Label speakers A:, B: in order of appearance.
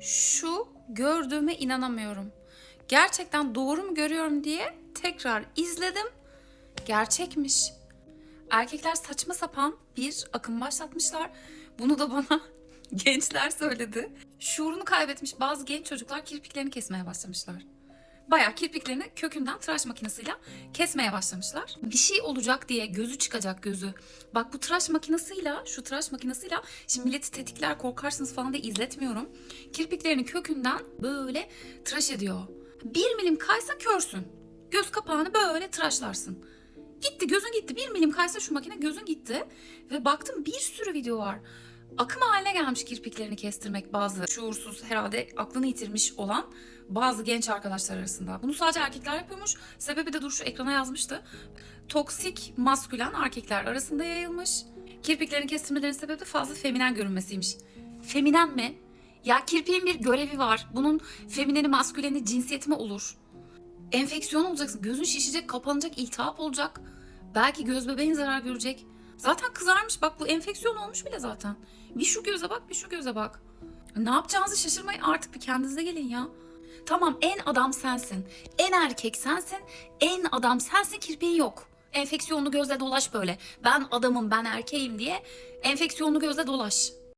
A: Şu gördüğüme inanamıyorum. Gerçekten doğru mu görüyorum diye tekrar izledim. Gerçekmiş. Erkekler saçma sapan bir akım başlatmışlar. Bunu da bana gençler söyledi. Şuurunu kaybetmiş bazı genç çocuklar kirpiklerini kesmeye başlamışlar. Bayağı kirpiklerini kökünden tıraş makinesiyle kesmeye başlamışlar. Bir şey olacak diye gözü çıkacak gözü. Bak bu tıraş makinesiyle, şu tıraş makinesiyle şimdi milleti tetikler korkarsınız falan diye izletmiyorum. Kirpiklerini kökünden böyle tıraş ediyor. Bir milim kaysa körsün. Göz kapağını böyle tıraşlarsın. Gitti gözün gitti. Bir milim kaysa şu makine gözün gitti. Ve baktım bir sürü video var. Akım haline gelmiş kirpiklerini kestirmek bazı şuursuz herhalde aklını yitirmiş olan bazı genç arkadaşlar arasında. Bunu sadece erkekler yapıyormuş. Sebebi de dur şu ekrana yazmıştı. Toksik maskülen erkekler arasında yayılmış. Kirpiklerini kestirmelerinin sebebi de fazla feminen görünmesiymiş. Feminen mi? Ya kirpiğin bir görevi var. Bunun femineni masküleni cinsiyeti mi olur? Enfeksiyon olacaksın. Gözün şişecek, kapanacak, iltihap olacak. Belki göz bebeğin zarar görecek. Zaten kızarmış bak bu enfeksiyon olmuş bile zaten. Bir şu göze bak bir şu göze bak. Ne yapacağınızı şaşırmayın artık bir kendinize gelin ya. Tamam en adam sensin. En erkek sensin. En adam sensin kirpiğin yok. Enfeksiyonlu gözle dolaş böyle. Ben adamım ben erkeğim diye enfeksiyonlu gözle dolaş.